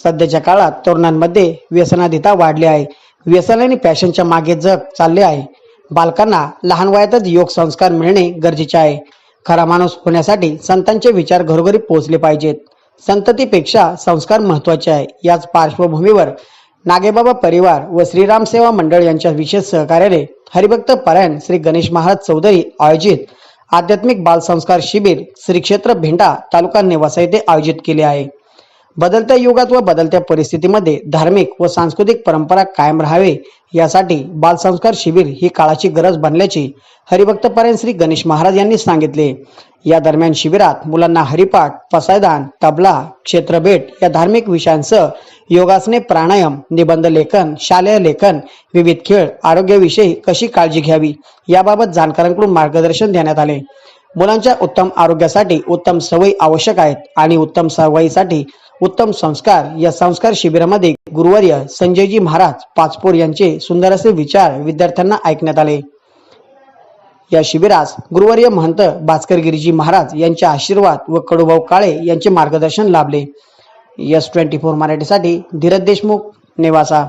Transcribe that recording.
सध्याच्या काळात तरुणांमध्ये व्यसनाधिता वाढली आहे. व्यसन आणि पॅशनच्या मागे जग चालले आहे. बालकांना लहान वयातच योग संस्कार मिळणे गरजेचे आहे. खरा माणूस होण्यासाठी संतांचे विचार घरोघरी पोहोचले पाहिजेत. संततीपेक्षा संस्कार महत्त्वाचे आहे. याच पार्श्वभूमीवर नागेबाबा परिवार व श्रीराम सेवा मंडळ यांच्या विशेष सहकार्याने हरिभक्त परायण श्री गणेश महाराज चौधरी आयोजित आध्यात्मिक बालसंस्कार शिबिर श्री क्षेत्र भेंडा तालुका नेवासा येथे आयोजित केले आहे. बदलत्या युगात व बदलत्या परिस्थितीमध्ये धार्मिक व सांस्कृतिक परंपरा कायम राहावे यासाठी बालसंस्कार शिबिर ही काळाची गरज बनल्याचे हरिभक्त श्री गणेश महाराज यांनी सांगितले. या दरम्यान शिबिरात मुलांना हरिपाठ पसायदान तबला क्षेत्रभेट या धार्मिक विषयांसह योगासने प्राणायाम निबंध लेखन शालेय लेखन विविध खेळ आरोग्याविषयी कशी काळजी घ्यावी याबाबत जाणकारांकडून मार्गदर्शन देण्यात आले. मुलांच्या उत्तम आरोग्यासाठी उत्तम सवयी आवश्यक आहेत आणि उत्तम सवयीसाठी उत्तम संस्कार या संस्कार शिबिरामध्ये गुरुवर्य संजयजी महाराज पाचपोर यांचे सुंदर असे विचार विद्यार्थ्यांना ऐकण्यात आले. या शिबिरास गुरुवर्य महंत भास्कर गिरीजी महाराज यांचे आशीर्वाद व कडुभाऊ काळे यांचे मार्गदर्शन लाभले. यस ट्वेंटी फोर मराठीसाठी धीरज देशमुख नेवासा.